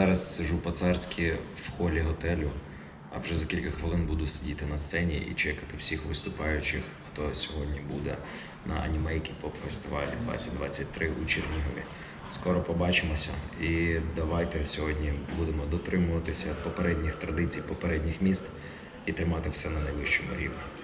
зараз сижу по-царськи в холі готелю, а вже за кілька хвилин буду сидіти на сцені і чекати всіх виступаючих, хто сьогодні буде на анімейкі поп фестивалі 2023 у Чернігові. Скоро побачимося і давайте сьогодні будемо дотримуватися попередніх традицій, попередніх міст і тримати все на найвищому рівні.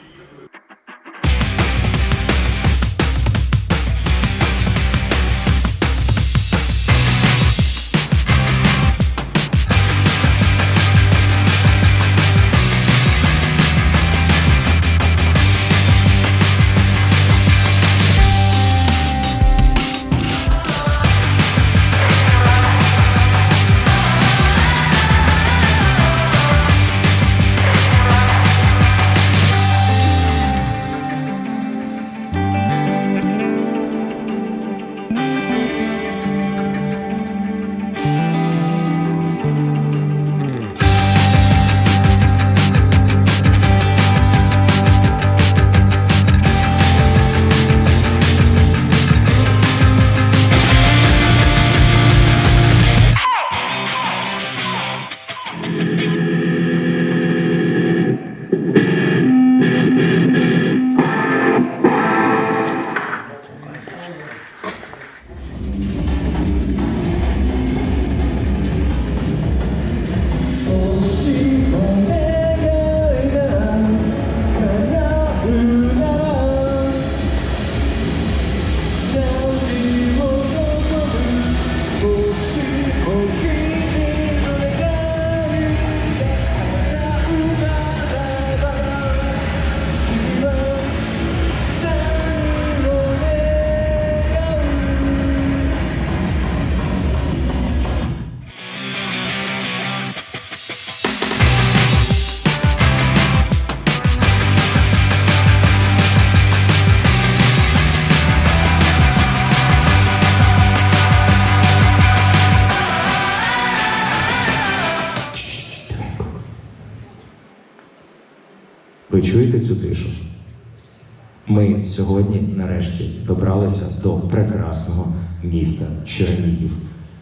Ви чуєте цю тишу? Ми сьогодні нарешті добралися до прекрасного міста Чернігів.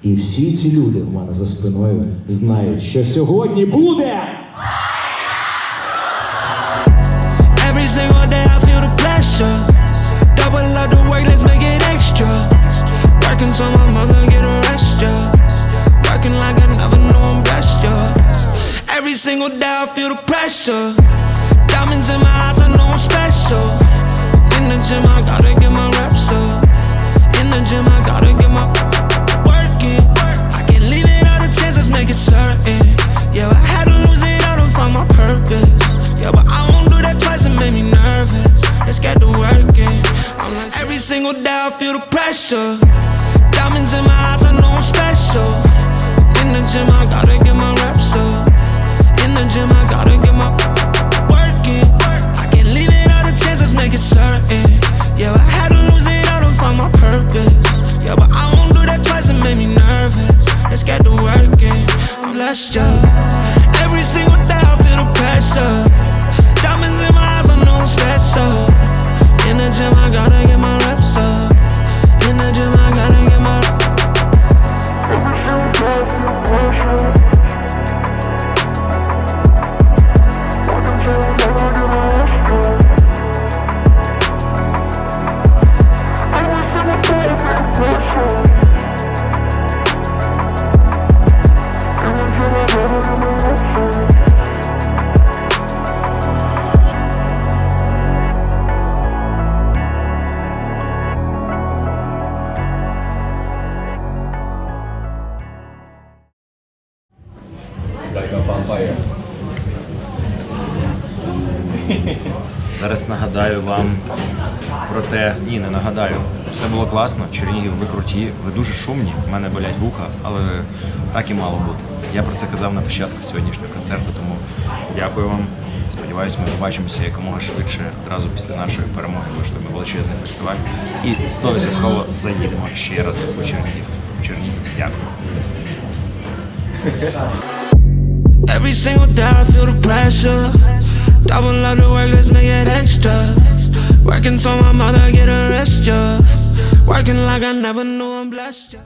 І всі ці люди в мене за спиною знають, що сьогодні буде. Every single day I feel the pressure. Double up the work, let's make it extra. Working so my mother get a rest, yeah. Working like I never knew I'm blessed, yeah. Every single day I feel the pressure. Diamonds in my eyes, I know I'm special. In the gym, I gotta get my reps up. In the gym, I gotta get my work in. I can't leave it all to chance, make it certain. Yeah, I had to lose it all to find my purpose. Yeah, but I won't do that twice, it made me nervous. Let's get to work in. I'm like, every single day I feel the pressure. Diamonds in my eyes, I know I'm special. In the gym, I gotta Зараз нагадаю вам про те, ні, не нагадаю. Все було класно. Чернігів, ви круті, ви дуже шумні. в мене болять вуха, але так і мало бути. Я про це казав на початку сьогоднішнього концерту, тому дякую вам. Сподіваюсь, ми побачимося якомога швидше одразу після нашої перемоги. Влаштуємо величезний фестиваль. І 100% заїдемо ще раз у Чернігів. Чернігів, дякую. Every single day I feel the pressure. Double up the work, let's make it extra. Working so my mother get a rest, yeah. Working like I never knew I'm blessed, yeah.